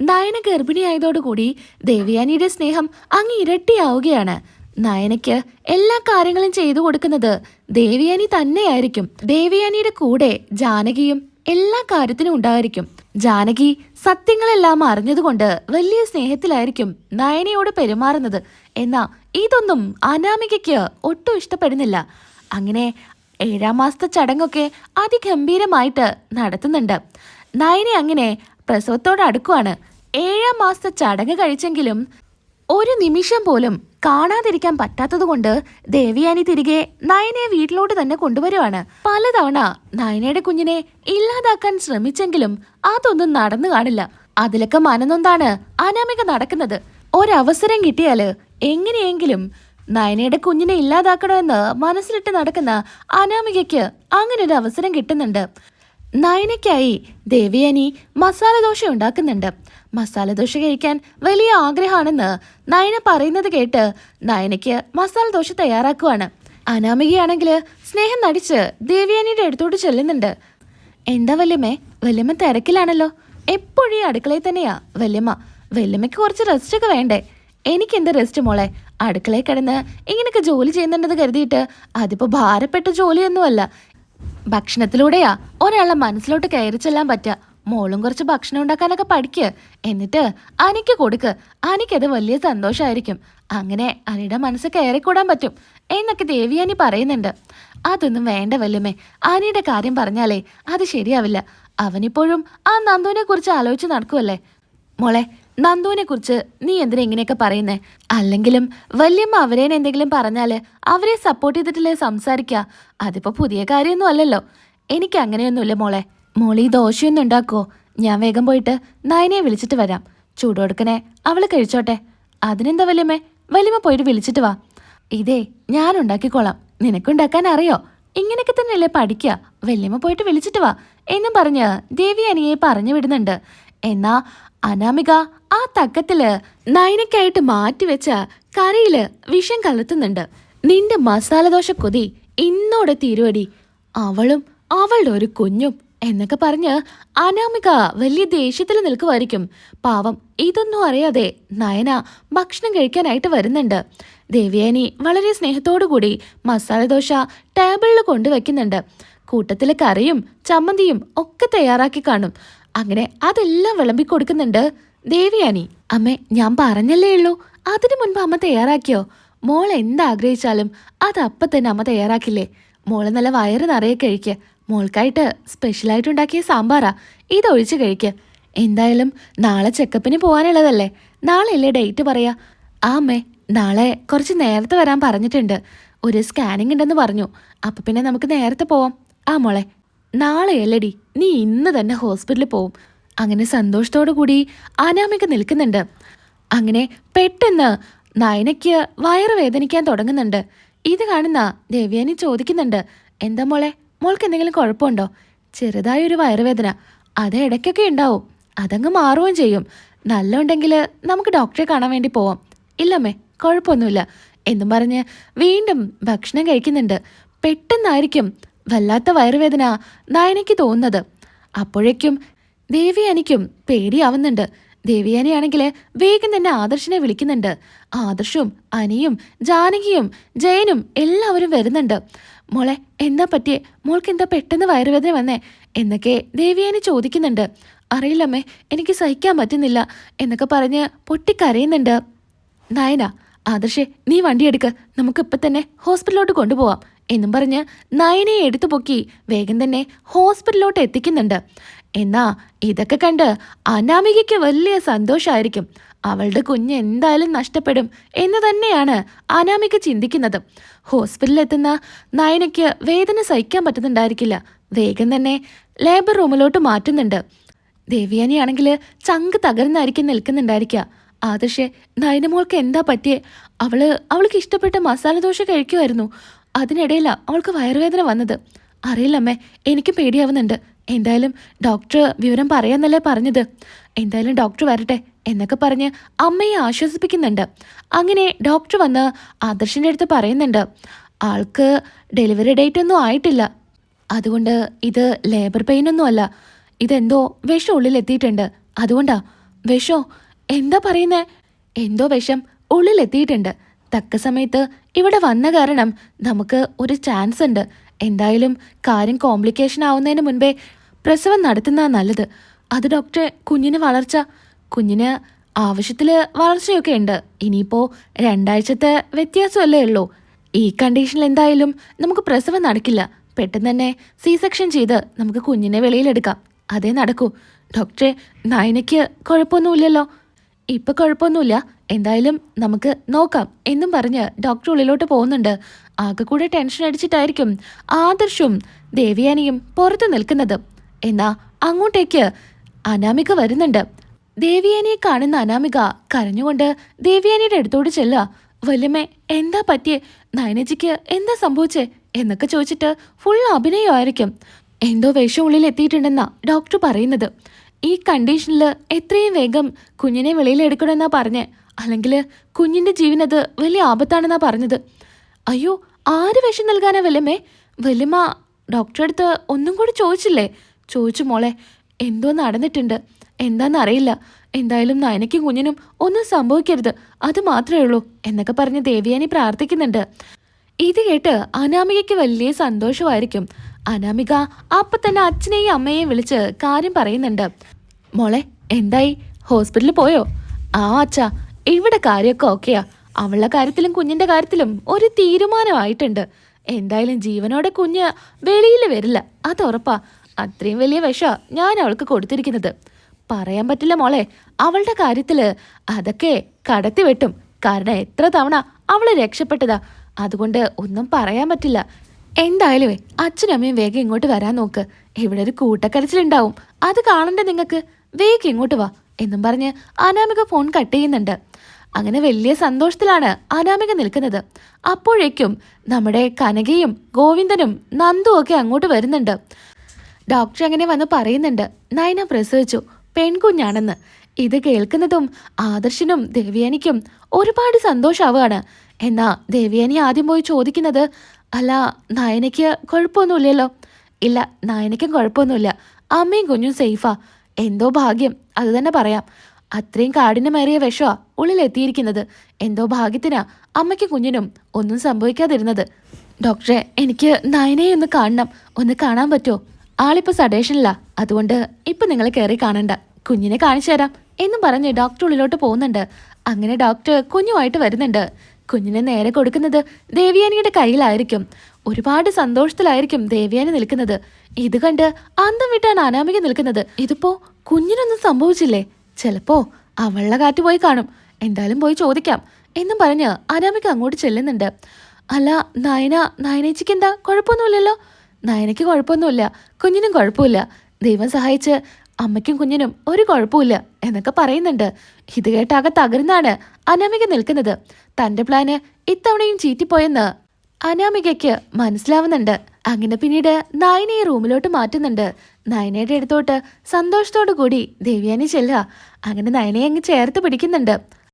നയന ഗർഭിണിയായതോടുകൂടി ദേവയാനിയുടെ സ്നേഹം അങ്ങ് ഇരട്ടിയാവുകയാണ്. നയനയ്ക്ക് എല്ലാ കാര്യങ്ങളും ചെയ്തു കൊടുക്കുന്നത് ദേവയാനി തന്നെയായിരിക്കും. ദേവയാനിയുടെ കൂടെ ജാനകിയും എല്ലാ കാര്യത്തിനും ഉണ്ടായിരിക്കും. ജാനകി സത്യങ്ങളെല്ലാം അറിഞ്ഞതുകൊണ്ട് വലിയ സ്നേഹത്തിലായിരിക്കും നയനയോട് പെരുമാറുന്നത്. എന്നാ ഇതൊന്നും അനാമികയ്ക്ക് ഒട്ടും ഇഷ്ടപ്പെടുന്നില്ല. അങ്ങനെ ഏഴാം മാസത്തെ ചടങ്ങൊക്കെ അതിഗംഭീരമായിട്ട് നടത്തുന്നുണ്ട്. നയനെ അങ്ങനെ പ്രസവത്തോട് അടുക്കുവാണ്. ഏഴാം മാസത്തെ ചടങ്ങ് കഴിച്ചെങ്കിലും ഒരു നിമിഷം പോലും കാണാതിരിക്കാൻ പറ്റാത്തതുകൊണ്ട് ദേവിയാനി തിരികെ നയനയെ വീട്ടിലോട്ട് തന്നെ കൊണ്ടുവരുവാണ്. പലതവണ നയനയുടെ കുഞ്ഞിനെ ഇല്ലാതാക്കാൻ ശ്രമിച്ചെങ്കിലും അതൊന്നും നടന്നു കാണില്ല. അതിലൊക്കെ മനനൊന്താണ് അനാമിക നടക്കുന്നത്. ഒരവസരം കിട്ടിയാൽ എങ്ങനെയെങ്കിലും നയനയുടെ കുഞ്ഞിനെ ഇല്ലാതാക്കണമെന്ന് മനസ്സിലിട്ട് നടക്കുന്ന അനാമികയ്ക്ക് അങ്ങനെ ഒരു അവസരം കിട്ടുന്നുണ്ട്. നയനയ്ക്കായി ദേവിയനി മസാല ദോശ ഉണ്ടാക്കുന്നുണ്ട്. മസാല ദോശ കഴിക്കാൻ വലിയ ആഗ്രഹമാണെന്ന് നയന പറയുന്നത് കേട്ട് നയനയ്ക്ക് മസാല ദോശ തയ്യാറാക്കുവാണ്. അനാമികയാണെങ്കിൽ സ്നേഹം നടിച്ച് ദേവിയാനിയുടെ അടുത്തോട്ട് ചെല്ലുന്നുണ്ട്. എന്താ വല്യമ്മേ? വല്യമ്മ തിരക്കിലാണല്ലോ. എപ്പോഴും ഈ അടുക്കളയിൽ തന്നെയാ. വല്യമ്മ വല്യമ്മയ്ക്ക് കുറച്ച് റെസ്റ്റ് ഒക്കെ വേണ്ടേ? എനിക്ക് എന്താ റെസ്റ്റ് മോളെ? അടുക്കളയിൽ കിടന്ന് ഇങ്ങനെയൊക്കെ ജോലി ചെയ്യുന്നുണ്ടെന്ന് കരുതിയിട്ട് അതിപ്പോൾ ഭാരപ്പെട്ട ജോലിയൊന്നുമല്ല. ഭക്ഷണത്തിലൂടെയാ ഒരാളെ മനസ്സിലോട്ട് കയറി ചെല്ലാൻ പറ്റുക. മോളും കുറച്ച് ഭക്ഷണം ഉണ്ടാക്കാനൊക്കെ പഠിക്ക്. എന്നിട്ട് അനിക്ക് കൊടുക്ക്. അനിക്കത് വലിയ സന്തോഷമായിരിക്കും അങ്ങനെ അനിയുടെ മനസ്സ് കയറിക്കൂടാൻ പറ്റും എന്നൊക്കെ ദേവിയാനി പറയുന്നുണ്ട്. അതൊന്നും വേണ്ട വല്യമ്മേ. അനിയുടെ കാര്യം പറഞ്ഞാലേ അത് ശരിയാവില്ല. അവനിപ്പോഴും ആ നന്ദുവിനെ കുറിച്ച് ആലോചിച്ച് നടക്കുമല്ലേ മോളെ നന്ദുവിനെ കുറിച്ച് നീ എന്തിനാ ഇങ്ങനെയൊക്കെ പറയുന്നേ? അല്ലെങ്കിലും വല്യമ്മ അവരേനെ എന്തെങ്കിലും പറഞ്ഞാൽ അവരെ സപ്പോർട്ട് ചെയ്തിട്ടില്ലേ സംസാരിക്കുക അതിപ്പോ പുതിയ കാര്യമൊന്നും അല്ലല്ലോ. എനിക്ക് അങ്ങനെയൊന്നുമില്ല മോളെ. മോളി ദോശയൊന്നും ഉണ്ടാക്കോ ഞാൻ വേഗം പോയിട്ട് നയനയെ വിളിച്ചിട്ട് വരാം. ചൂടോടുക്കനെ അവൾ കഴിച്ചോട്ടെ. അതിനെന്താ വല്യമ്മേ? വല്യമ്മ പോയിട്ട് വിളിച്ചിട്ട് വാ. ഇതേ ഞാൻ ഉണ്ടാക്കിക്കോളാം. നിനക്കുണ്ടാക്കാൻ അറിയോ? ഇങ്ങനെയൊക്കെ തന്നെയല്ലേ പഠിക്കുക വല്യമ്മ പോയിട്ട് വിളിച്ചിട്ട് വാ. എന്നും പറഞ്ഞ് ദേവി അനിയെ പറഞ്ഞു വിടുന്നുണ്ട്. എന്നാ അനാമിക ആ തക്കത്തിൽ നയനക്കായിട്ട് മാറ്റിവെച്ച കറിയിൽ വിഷം കലർത്തുന്നുണ്ട്. നിന്റെ മസാലദോശ കൊതി ഇന്നോടെ തീരുവടി. അവളും അവളുടെ ഒരു കുഞ്ഞും എന്നൊക്കെ പറഞ്ഞ് അനാമിക വലിയ ദേഷ്യത്തിൽ നിൽക്കുമായിരിക്കും പാവം ഇതൊന്നും അറിയാതെ നയന ഭക്ഷണം കഴിക്കാനായിട്ട് വരുന്നുണ്ട്. ദേവ്യാനി വളരെ കൂടി മസാലദോശ ടേബിളിൽ കൊണ്ടുവയ്ക്കുന്നുണ്ട് കൂട്ടത്തിലെ കറിയും ചമ്മന്തിയും ഒക്കെ തയ്യാറാക്കി കാണും. അങ്ങനെ അതെല്ലാം വിളമ്പി കൊടുക്കുന്നുണ്ട് ദേവിയാനി അമ്മേ ഞാൻ പറഞ്ഞല്ലേ ഉള്ളൂ. അതിനു മുൻപ് അമ്മ തയ്യാറാക്കിയോ? മോൾ എന്താഗ്രഹിച്ചാലും അത് അപ്പം തന്നെ അമ്മ തയ്യാറാക്കില്ലേ? മോൾ നല്ല വയറ് നിറയെ കഴിക്ക്. മോൾക്കായിട്ട് സ്പെഷ്യലായിട്ട് ഉണ്ടാക്കിയ സാമ്പാറാ. ഇതൊഴിച്ച് കഴിക്ക്. എന്തായാലും നാളെ ചെക്കപ്പിന് പോകാനുള്ളതല്ലേ? നാളെ അല്ലേ ഡേറ്റ് പറയാ? ആ അമ്മേ നാളെ കുറച്ച് നേരത്തെ വരാൻ പറഞ്ഞിട്ടുണ്ട്. ഒരു സ്കാനിങ് ഉണ്ടെന്ന് പറഞ്ഞു. അപ്പം പിന്നെ നമുക്ക് നേരത്തെ പോവാം. ആ മോളെ നാളെ നാളെയല്ലടി? നീ ഇന്ന് തന്നെ ഹോസ്പിറ്റലിൽ പോവും. അങ്ങനെ സന്തോഷത്തോടു കൂടി അനാമിക നിൽക്കുന്നുണ്ട്. അങ്ങനെ പെട്ടെന്ന് നയനയ്ക്ക് വയറ് വേദനിക്കാൻ തുടങ്ങുന്നുണ്ട്. ഇത് കാണുന്ന ദേവ്യാനി ചോദിക്കുന്നുണ്ട് എന്താ മോളെ മോൾക്ക് എന്തെങ്കിലും കുഴപ്പമുണ്ടോ? ചെറുതായൊരു വയറുവേദന അത് ഇടയ്ക്കൊക്കെ ഉണ്ടാവും. അതങ്ങ് മാറുകയും ചെയ്യും. നല്ല ഉണ്ടെങ്കിൽ നമുക്ക് ഡോക്ടറെ കാണാൻ വേണ്ടി പോവാം. ഇല്ലമ്മേ കുഴപ്പമൊന്നുമില്ല. എന്നും പറഞ്ഞ് വീണ്ടും ഭക്ഷണം കഴിക്കുന്നുണ്ട്. പെട്ടെന്നായിരിക്കും വല്ലാത്ത വയറുവേദന നയനയ്ക്ക് തോന്നുന്നത്. അപ്പോഴേക്കും ദേവിയാനിക്കും പേടിയാവുന്നുണ്ട്. ദേവിയാനിയാണെങ്കിൽ വേഗം തന്നെ ആദർശിനെ വിളിക്കുന്നുണ്ട്. ആദർശും അനിയും ജാനകിയും ജയനും എല്ലാവരും വരുന്നുണ്ട്. മോളെ എന്താ പറ്റിയേ? മോൾക്ക് എന്താ പെട്ടെന്ന് വയറുവേദന വന്നേ? എന്നൊക്കെ ദേവിയാനി ചോദിക്കുന്നുണ്ട്. അറിയില്ലമ്മേ എനിക്ക് സഹിക്കാൻ പറ്റുന്നില്ല എന്നൊക്കെ പറഞ്ഞ് പൊട്ടിക്കരയുന്നുണ്ട്. നയന ആദർശേ നീ വണ്ടിയെടുക്ക്. നമുക്ക് തന്നെ ഹോസ്പിറ്റലിലോട്ട് കൊണ്ടുപോവാം. എന്നും പറഞ്ഞ് നയനയെ എടുത്തു പൊക്കി വേഗം തന്നെ ഹോസ്പിറ്റലിലോട്ട് എത്തിക്കുന്നുണ്ട്. എന്നാ ഇതൊക്കെ കണ്ട് അനാമികയ്ക്ക് വലിയ സന്തോഷമായിരിക്കും അവളുടെ കുഞ്ഞ് എന്തായാലും നഷ്ടപ്പെടും എന്ന് തന്നെയാണ് അനാമിക ചിന്തിക്കുന്നത്. ഹോസ്പിറ്റലിൽ എത്തുന്ന നയനയ്ക്ക് വേദന സഹിക്കാൻ പറ്റുന്നുണ്ടായിരിക്കില്ല. വേഗം തന്നെ ലേബർ റൂമിലോട്ട് മാറ്റുന്നുണ്ട്. ദേവിയാനിയാണെങ്കിൽ ചങ്ക് തകർന്നായിരിക്കും നിൽക്കുന്നുണ്ടായിരിക്കുക. ആദർശെ നയനമോൾക്ക് എന്താ പറ്റിയേ? അവൾ അവൾക്ക് ഇഷ്ടപ്പെട്ട മസാല ദോശ കഴിക്കുമായിരുന്നു. അതിനിടയിലാ അവൾക്ക് വയറുവേദന വന്നത്. അറിയില്ലമ്മേ എനിക്കും പേടിയാവുന്നുണ്ട്. എന്തായാലും ഡോക്ടർ വിവരം പറയാന്നല്ലേ പറഞ്ഞത്. എന്തായാലും ഡോക്ടർ വരട്ടെ എന്നൊക്കെ പറഞ്ഞ് അമ്മയെ ആശ്വസിപ്പിക്കുന്നുണ്ട്. അങ്ങനെ ഡോക്ടർ വന്ന് ആദർശിന്റെ അടുത്ത് പറയുന്നുണ്ട്. ആൾക്ക് ഡെലിവറി ഡേറ്റ് ഒന്നും ആയിട്ടില്ല. അതുകൊണ്ട് ഇത് ലേബർ പെയിൻ ഒന്നും അല്ല. ഇതെന്തോ വിഷം ഉള്ളിൽ എത്തിയിട്ടുണ്ട് അതുകൊണ്ടാ വിഷോ എന്താ പറയുന്നേ? എന്തോ വിഷം ഉള്ളിലെത്തിയിട്ടുണ്ട്. തക്ക സമയത്ത് ഇവിടെ വന്ന കാരണം നമുക്ക് ഒരു ചാൻസ് ഉണ്ട്. എന്തായാലും കാര്യം കോംപ്ലിക്കേഷൻ ആവുന്നതിന് മുൻപേ പ്രസവം നടത്തുന്നതാ നല്ലത്. അത് ഡോക്ടറെ കുഞ്ഞിന് വളർച്ച. കുഞ്ഞിന് ആവശ്യത്തിൽ വളർച്ചയൊക്കെ ഉണ്ട്. ഇനിയിപ്പോ രണ്ടാഴ്ചത്തെ വ്യത്യാസമല്ലേ ഉള്ളൂ. ഈ കണ്ടീഷനിൽ എന്തായാലും നമുക്ക് പ്രസവം നടക്കില്ല. പെട്ടെന്ന് തന്നെ സി സെക്ഷൻ ചെയ്ത് നമുക്ക് കുഞ്ഞിനെ വെളിയിലെടുക്കാം. അതേ നടക്കൂ. ഡോക്ടറെ നയനയ്ക്ക് കുഴപ്പമൊന്നുമില്ലല്ലോ. ഇപ്പൊ കുഴപ്പമൊന്നുമില്ല. എന്തായാലും നമുക്ക് നോക്കാം എന്നും പറഞ്ഞ് ഡോക്ടർ ഉള്ളിലോട്ട് പോകുന്നുണ്ട്. ആകെ കൂടെ ടെൻഷൻ അടിച്ചിട്ടായിരിക്കും ആദർശും ദേവിയാനിയും പുറത്തു നിൽക്കുന്നത്. എന്നാ അങ്ങോട്ടേക്ക് അനാമിക വരുന്നുണ്ട്. ദേവിയാനിയെ കാണുന്ന അനാമിക കരഞ്ഞുകൊണ്ട് ദേവിയാനിയുടെ അടുത്തോട് ചെല്ലുക. വല്യമ്മേ എന്താ പറ്റിയേ? നയനജിക്ക് എന്താ സംഭവിച്ചേ? എന്നൊക്കെ ചോദിച്ചിട്ട് ഫുൾ അഭിനയമായിരിക്കും. എന്തോ വിഷം ഉള്ളിൽ എത്തിയിട്ടുണ്ടെന്നാ ഡോക്ടർ പറയുന്നത്. ഈ കണ്ടീഷനിൽ എത്രയും വേഗം കുഞ്ഞിനെ വെളിയിലെടുക്കണമെന്നാ പറഞ്ഞേ. അല്ലെങ്കിൽ കുഞ്ഞിന്റെ ജീവനത് വലിയ ആപത്താണെന്നാ പറഞ്ഞത്. അയ്യോ ആര് വിഷം നൽകാനാ വല്യമ്മേ? വല്യമ്മ ഡോക്ടറെ അടുത്ത് ഒന്നും കൂടി ചോദിച്ചില്ലേ? ചോദിച്ചു മോളെ എന്തോ നടന്നിട്ടുണ്ട്. എന്താണെന്നറിയില്ല എന്തായാലും നയനയ്ക്കും കുഞ്ഞിനും ഒന്നും സംഭവിക്കരുത്. അത് മാത്രമേ ഉള്ളൂ എന്നൊക്കെ പറഞ്ഞ് ദേവിയാനി പ്രാർത്ഥിക്കുന്നുണ്ട്. ഇത് കേട്ട് അനാമികയ്ക്ക് വലിയ സന്തോഷമായിരിക്കും. അനാമിക അപ്പൊ തന്നെ അച്ഛനെയും അമ്മയെയും വിളിച്ച് കാര്യം പറയുന്നുണ്ട്. മോളെ എന്തായി? ഹോസ്പിറ്റലിൽ പോയോ? ആ അച്ഛാ ഇവിടെ കാര്യമൊക്കെ ഓക്കെയാ. അവളുടെ കാര്യത്തിലും കുഞ്ഞിന്റെ കാര്യത്തിലും ഒരു തീരുമാനമായിട്ടുണ്ട്. എന്തായാലും ജീവനോടെ കുഞ്ഞ് വെളിയിൽ വരില്ല. അത് ഉറപ്പാ. അത്രയും വലിയ വിഷ ഞാൻ അവൾക്ക് കൊടുത്തിരിക്കുന്നത്. പറയാൻ പറ്റില്ല മോളെ അവളുടെ കാര്യത്തിൽ അതൊക്കെ കടത്തി വെട്ടും. കാരണം എത്ര തവണ അവൾ രക്ഷപ്പെട്ടതാ. അതുകൊണ്ട് ഒന്നും പറയാൻ പറ്റില്ല. എന്തായാലും അച്ഛനും അമ്മയും വേഗം ഇങ്ങോട്ട് വരാൻ നോക്ക്. ഇവിടെ ഒരു കൂട്ടക്കരച്ചിലുണ്ടാവും. അത് കാണണ്ടേ നിങ്ങൾക്ക്? വേഗം ഇങ്ങോട്ട് വാ എന്നും പറഞ്ഞ് അനാമിക ഫോൺ കട്ട് ചെയ്യുന്നുണ്ട്. അങ്ങനെ വലിയ സന്തോഷത്തിലാണ് അനാമിക നിൽക്കുന്നത്. അപ്പോഴേക്കും നമ്മുടെ കനകയും ഗോവിന്ദനും നന്ദും ഒക്കെ അങ്ങോട്ട് വരുന്നുണ്ട്. ഡോക്ടർ അങ്ങനെ വന്ന് പറയുന്നുണ്ട് നയന പ്രസവിച്ചു. പെൺകുഞ്ഞാണെന്ന്. ഇത് കേൾക്കുന്നതും ആദർശനും ദേവ്യാനിക്കും ഒരുപാട് സന്തോഷാവുകയാണ് എന്നാ ദേവ്യാനി ആദ്യം പോയി ചോദിക്കുന്നത് അല്ല നയനയ്ക്ക് കുഴപ്പമൊന്നുമില്ലല്ലോ. ഇല്ല നയനയ്ക്കും കുഴപ്പമൊന്നുമില്ല. അമ്മയും കുഞ്ഞും സേഫാ. എന്തോ ഭാഗ്യം അത് തന്നെ പറയാം. അത്രയും കാഠിന്യമേറിയ വിഷമാ ഉള്ളിലെത്തിയിരിക്കുന്നത്. എന്തോ ഭാഗ്യത്തിനാ അമ്മയ്ക്കും കുഞ്ഞിനും ഒന്നും സംഭവിക്കാതിരുന്നത്. ഡോക്ടറെ എനിക്ക് നയനയെ ഒന്ന് കാണണം. ഒന്ന് കാണാൻ പറ്റുമോ? ആളിപ്പോൾ സഡേഷനിലാ. അതുകൊണ്ട് ഇപ്പം നിങ്ങൾ കയറി കാണണ്ട. കുഞ്ഞിനെ കാണിച്ചു തരാം എന്നും പറഞ്ഞ് ഡോക്ടർ ഉള്ളിലോട്ട് പോകുന്നുണ്ട്. അങ്ങനെ ഡോക്ടർ കുഞ്ഞുമായിട്ട് വരുന്നുണ്ട്. കുഞ്ഞിനെ നേരെ കൊടുക്കുന്നത് ദേവിയാനിയുടെ കയ്യിലായിരിക്കും. ഒരുപാട് സന്തോഷത്തിലായിരിക്കും ദേവിയാനി നിൽക്കുന്നത്. ഇത് കണ്ട് അന്തം വിട്ടാണ് അനാമിക നിൽക്കുന്നത്. ഇതിപ്പോ കുഞ്ഞിനൊന്നും സംഭവിച്ചില്ലേ? ചിലപ്പോ അവളുടെ കാറ്റ് പോയി കാണും. എന്തായാലും പോയി ചോദിക്കാം എന്നും പറഞ്ഞ് അനാമിക അങ്ങോട്ട് ചെല്ലുന്നുണ്ട്. അല്ല നയന നയനേച്ചിക്ക് എന്താ കുഴപ്പമൊന്നുമില്ലല്ലോ? നയനയ്ക്ക് കുഴപ്പമൊന്നുമില്ല. കുഞ്ഞിനും കുഴപ്പമില്ല. ദൈവം സഹായിച്ച് അമ്മയ്ക്കും കുഞ്ഞിനും ഒരു കുഴപ്പമില്ല എന്നൊക്കെ പറയുന്നുണ്ട്. ഇത് കേട്ടാകെ തകർന്നാണ് അനാമിക നിൽക്കുന്നത്. തന്റെ പ്ലാന് ഇത്തവണയും ചീറ്റിപ്പോയെന്ന് അനാമികയ്ക്ക് മനസ്സിലാവുന്നുണ്ട്. അങ്ങനെ പിന്നീട് നായനയെ റൂമിലോട്ട് മാറ്റുന്നുണ്ട്. നയനയുടെ അടുത്തോട്ട് സന്തോഷത്തോടു കൂടി ദേവ്യാനി ചെല്ലുക. അങ്ങനെ നയനയെ അങ്ങ് ചേർത്ത് പിടിക്കുന്നുണ്ട്.